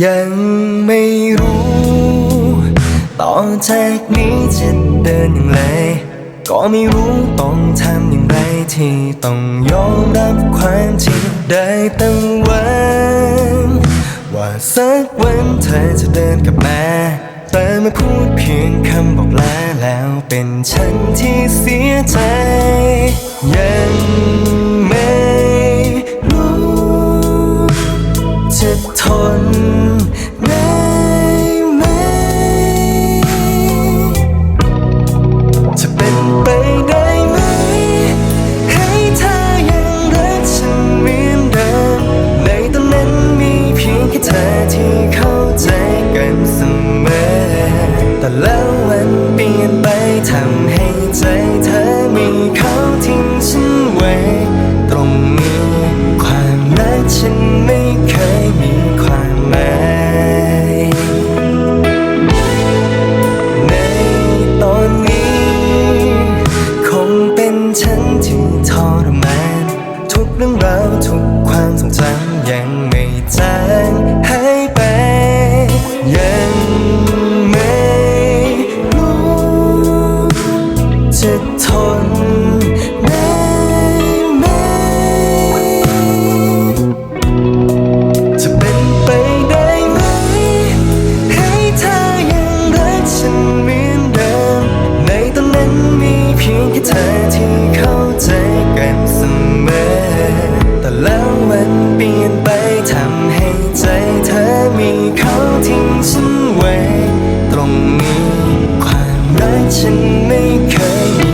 ยังไม่รู้ ต่อจากนี้จะเดินอย่างไร ก็ไม่รู้ต้องทำอย่างไรที่ต้องยอมรับความจริงได้ตั้งวันว่าสักวันเธอจะเดินกลับมาแต่มาพูดเพียงคำบอกลาแล้วเป็นฉันที่เสียใจ จะทนได้ไหม จะเป็นไปได้ไหม ให้เธอยังรักฉันเหมือนเดิม ในตอนนั้นมีเพียงแค่เธอที่เข้าใจกันเสมอ แต่แล้ววันเปลี่ยนไปทำให้ใจเธอมีเขาทิ้งฉันไว้ ตรงนี้ความรักฉันไม่เคย จะทนได้ไหม จะเป็นไปได้ไหม ให้เธอยังรักฉันเหมือนเดิม ในตอนนั้นมีเพียงแค่เธอที่เข้าใจกันเสมอ แต่แล้วมันเปลี่ยนไปทำให้ใจเธอมีเขาทิ้งฉัน ฉันไม่เคย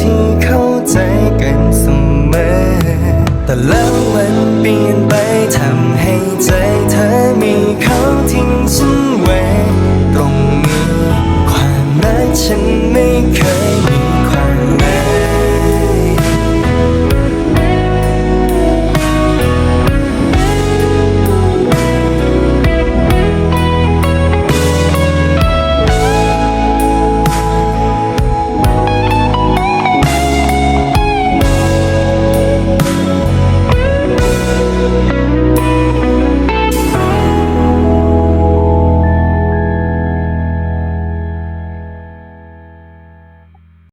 ที่เข้าใจกันเสมอ แต่แล้ววันเปลี่ยนไปทำให้ใจเธอมีเขาที่